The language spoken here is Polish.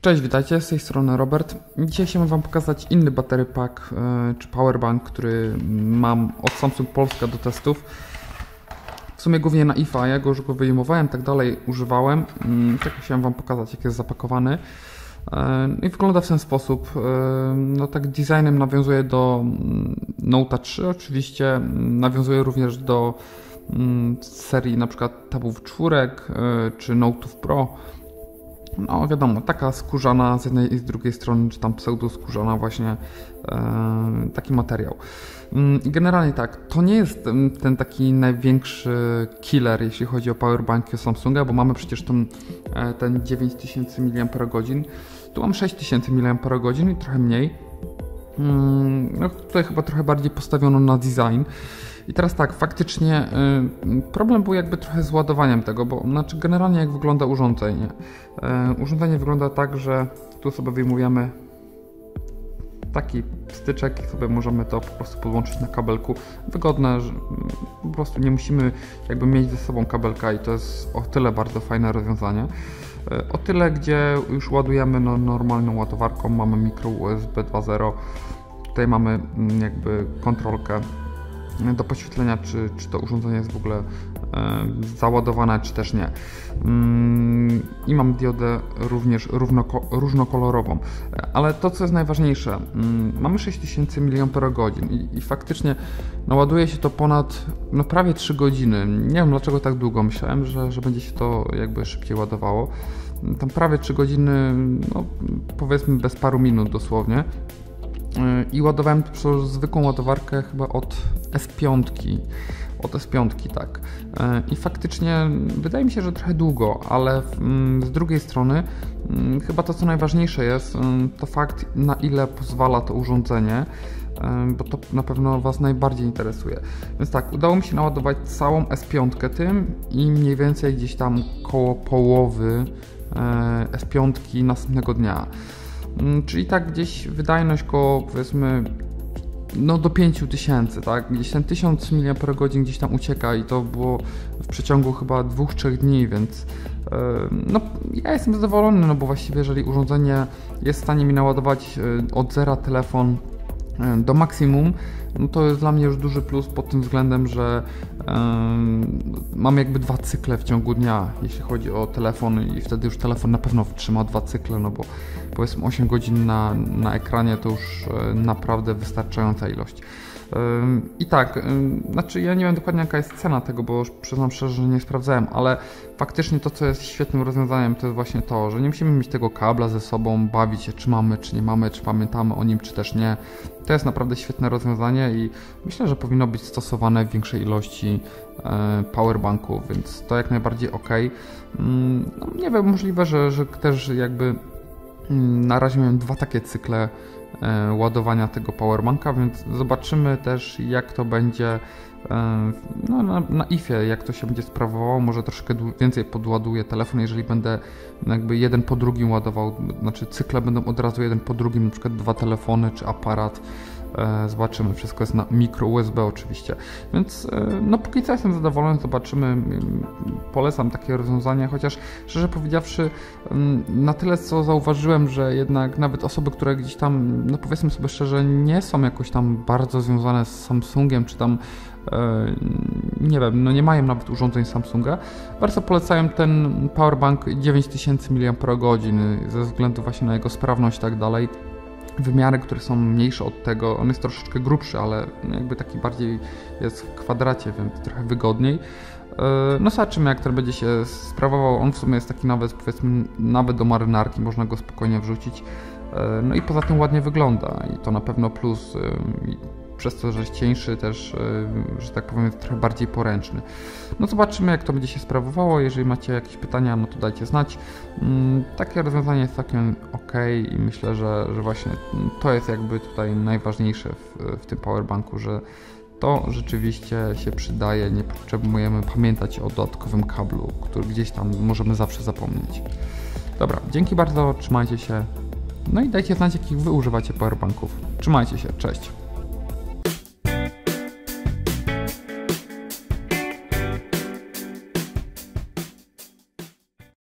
Cześć, witajcie, z tej strony Robert. Dzisiaj chciałem Wam pokazać inny battery pack, e, czy powerbank, który mam od Samsung Polska do testów. W sumie głównie na IFA, ja go już go wyjmowałem, tak dalej używałem. Tak chciałem Wam pokazać, jak jest zapakowany. E, I wygląda w ten sposób. E, no tak designem nawiązuje do mm, Note 3 oczywiście, nawiązuje również do mm, serii przykład tabów czwórek czy Note'ów Pro no wiadomo, taka skórzana z jednej i z drugiej strony, czy tam pseudo-skórzana właśnie e, taki materiał. Mm, I generalnie tak, to nie jest ten taki największy killer, jeśli chodzi o powerbanki Samsunga, bo mamy przecież ten, e, ten 9000 mAh, tu mam 6000 mAh i trochę mniej. Mm, no, tutaj chyba trochę bardziej postawiono na design. I teraz tak, faktycznie y, problem był jakby trochę z ładowaniem tego, bo znaczy generalnie jak wygląda urządzenie. Y, urządzenie wygląda tak, że tu sobie wyjmujemy taki styczek i sobie możemy to po prostu podłączyć na kabelku. Wygodne, że po prostu nie musimy jakby mieć ze sobą kabelka i to jest o tyle bardzo fajne rozwiązanie. Y, o tyle, gdzie już ładujemy no, normalną ładowarką, mamy mikro USB 2.0. Tutaj mamy mm, jakby kontrolkę do podświetlenia, czy, czy to urządzenie jest w ogóle e, załadowane, czy też nie. Mm, I mam diodę również różnokolorową. Ale to, co jest najważniejsze, mm, mamy 6000 mAh i, i faktycznie naładuje się to ponad no, prawie 3 godziny. Nie wiem dlaczego tak długo. Myślałem, że, że będzie się to jakby szybciej ładowało. Tam prawie 3 godziny, no, powiedzmy bez paru minut dosłownie. E, i ładowałem to przez zwykłą ładowarkę chyba od S5. Od S5, tak. E, I faktycznie wydaje mi się, że trochę długo, ale mm, z drugiej strony mm, chyba to co najważniejsze jest mm, to fakt na ile pozwala to urządzenie, bo to na pewno Was najbardziej interesuje. Więc tak, udało mi się naładować całą S5 tym i mniej więcej gdzieś tam koło połowy S5 następnego dnia. Mm, czyli tak gdzieś wydajność koło powiedzmy no do 5000, tak? Gdzieś ten 1000 mAh gdzieś tam ucieka i to było w przeciągu chyba 2-3 dni, więc no ja jestem zadowolony, no bo właściwie jeżeli urządzenie jest w stanie mi naładować e, od zera telefon do maksimum, no to jest dla mnie już duży plus pod tym względem, że mam jakby dwa cykle w ciągu dnia, jeśli chodzi o telefon i wtedy już telefon na pewno trzyma dwa cykle, no bo powiedzmy 8 godzin na, na ekranie to już e, naprawdę wystarczająca ilość. I tak, znaczy ja nie wiem dokładnie jaka jest cena tego, bo już przyznam szczerze, że nie sprawdzałem, ale faktycznie to, co jest świetnym rozwiązaniem, to jest właśnie to, że nie musimy mieć tego kabla ze sobą, bawić się, czy mamy, czy nie mamy, czy pamiętamy o nim, czy też nie. To jest naprawdę świetne rozwiązanie i myślę, że powinno być stosowane w większej ilości e, powerbanków, więc to jak najbardziej ok. Mm, no, nie wiem, możliwe, że, że też jakby mm, na razie miałem dwa takie cykle ładowania tego powerbanka, więc zobaczymy też jak to będzie e, no, na, na IFie, jak to się będzie sprawowało. Może troszkę więcej podładuję telefon, jeżeli będę jakby jeden po drugim ładował, znaczy cykle będą od razu jeden po drugim, na przykład dwa telefony czy aparat E, zobaczymy, wszystko jest na mikro USB oczywiście. Więc e, no póki co jestem zadowolony, zobaczymy. Polecam takie rozwiązanie, chociaż szczerze powiedziawszy, na tyle co zauważyłem, że jednak nawet osoby, które gdzieś tam, no powiedzmy sobie szczerze, nie są jakoś tam bardzo związane z Samsungiem, czy tam e, nie wiem, no nie mają nawet urządzeń Samsunga, bardzo polecają ten powerbank 9000 mAh ze względu właśnie na jego sprawność i tak dalej wymiary, które są mniejsze od tego. On jest troszeczkę grubszy, ale jakby taki bardziej jest w kwadracie, więc trochę wygodniej. E, no zobaczymy jak to będzie się sprawował. On w sumie jest taki nawet powiedzmy nawet do marynarki można go spokojnie wrzucić. E, no i poza tym ładnie wygląda i to na pewno plus e, przez to, że jest cieńszy też, e, że tak powiem, trochę bardziej poręczny. No zobaczymy, jak to będzie się sprawowało. Jeżeli macie jakieś pytania, no to dajcie znać. Mm, takie rozwiązanie jest całkiem ok i myślę, że, że właśnie to jest jakby tutaj najważniejsze w, w tym powerbanku, że to rzeczywiście się przydaje, nie potrzebujemy pamiętać o dodatkowym kablu, który gdzieś tam możemy zawsze zapomnieć. Dobra, dzięki bardzo, trzymajcie się. No i dajcie znać, jakich wy używacie powerbanków. Trzymajcie się, cześć.